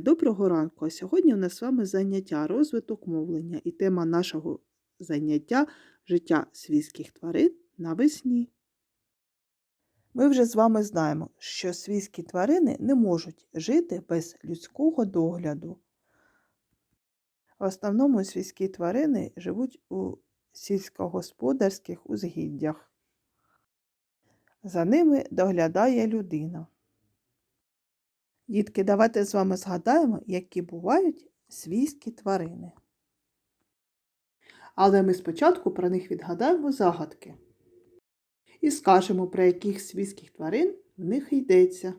Доброго ранку! А сьогодні у нас з вами заняття розвиток мовлення і тема нашого заняття життя свійських тварин навесні. Ми вже з вами знаємо, що свійські тварини не можуть жити без людського догляду. В основному свійські тварини живуть у сільськогосподарських узгіддях. За ними доглядає людина. Дітки, давайте з вами згадаємо, які бувають свійські тварини. Але ми спочатку про них відгадаємо загадки. І скажемо, про яких свійських тварин в них йдеться.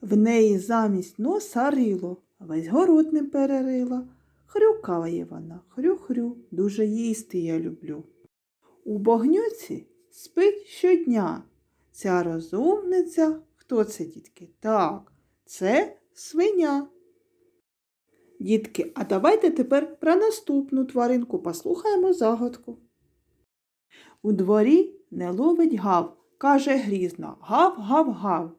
В неї замість носа рило, весь город не перерила. Хрюкає вона, хрю-хрю, дуже їсти я люблю. У багнюці спить щодня. Ця розумниця Хто це, дітки? Так, це свиня. Дітки, а давайте тепер про наступну тваринку послухаємо загадку. У дворі не ловить гав, каже грізно гав-гав-гав.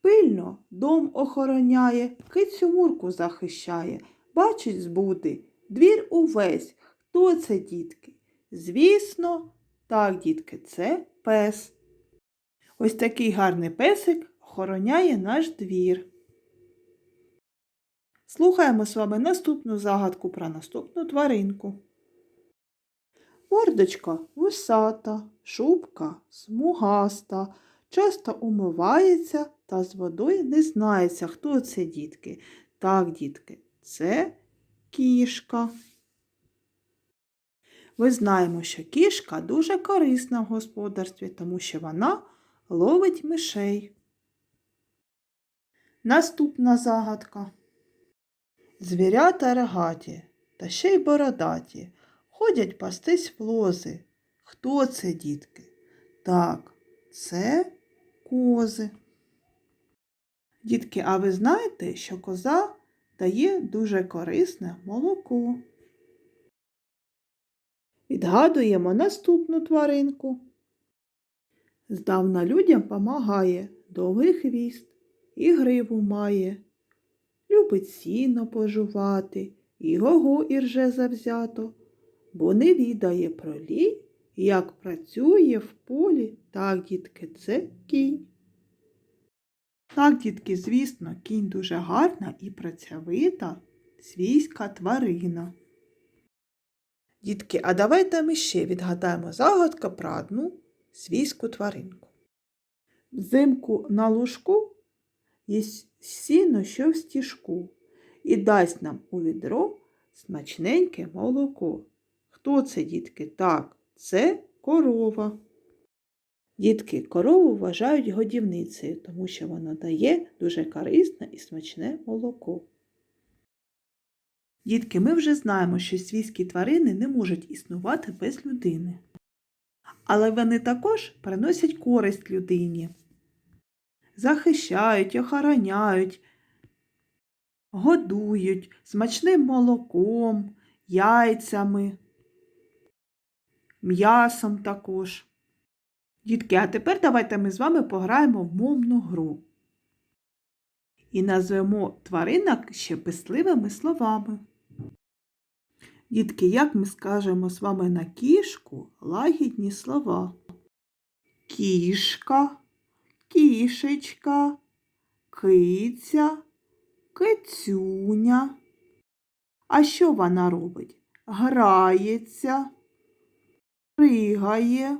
Пильно дом охороняє, кицю мурку захищає, бачить збути, двір увесь. Хто це, дітки? Звісно, так, дітки, це пес. Ось такий гарний песик охороняє наш двір. Слухаємо з вами наступну загадку про наступну тваринку. Мордочка вусата, шубка смугаста, часто умивається та з водою не знається, хто це дітки. Так, дітки, це кішка. Ми знаємо, що кішка дуже корисна в господарстві, тому що вона ловить мишей. Наступна загадка. Звірята рогаті та ще й бородаті ходять пастись в лози. Хто це, дітки? Так, це кози. Дітки, а ви знаєте, що коза дає дуже корисне молоко? Відгадуємо наступну тваринку. Здавна людям помагає, довгий хвіст і гриву має. Любить сіно пожувати, і гого ірже завзято, бо не відає про лі, як працює в полі, так, дітки, це кінь. Так, дітки, звісно, кінь дуже гарна і працьовита свійська тварина. Дітки, а давайте ми ще відгадаємо загадку про одну свійську тваринку. Взимку на лужку є сіно, що в стіжку, і дасть нам у відро смачненьке молоко. Хто це, дітки? Так, це корова. Дітки, корову вважають годівницею, тому що вона дає дуже корисне і смачне молоко. Дітки, ми вже знаємо, що свійські тварини не можуть існувати без людини але вони також приносять користь людині. Захищають, охороняють, годують смачним молоком, яйцями, м'ясом також. Дітки, а тепер давайте ми з вами пограємо в мовну гру. І назвемо тваринок ще писливими словами. Дітки, як ми скажемо з вами на кішку лагідні слова? Кішка, кішечка, киця, кицюня. А що вона робить? Грається, пригає,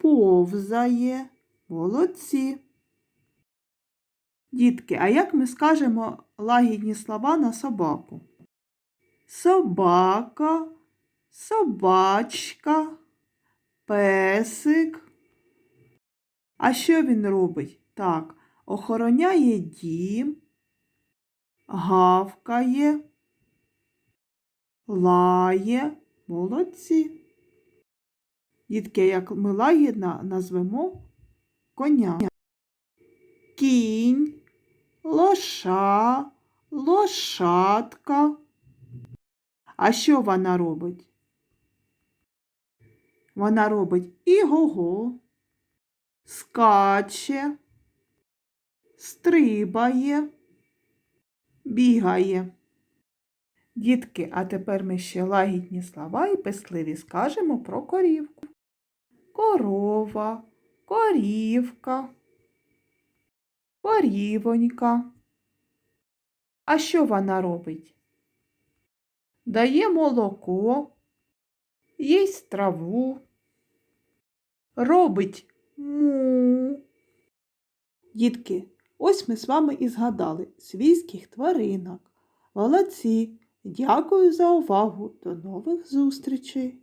повзає, молодці. Дітки, а як ми скажемо лагідні слова на собаку? Собака, собачка, песик. А що він робить? Так, охороняє дім, гавкає, лає, молодці. Дітки, як ми лагідно назвемо коня. Кінь, лоша, лошадка. А що вона робить? Вона робить і го-го, скаче, стрибає, бігає. Дітки, а тепер ми ще лагідні слова і писливі скажемо про корівку. Корова, корівка, корівонька. А що вона робить? Дає молоко, їсть траву, робить му. Дітки, ось ми з вами і згадали свійських тваринок. Молодці! Дякую за увагу. До нових зустрічей!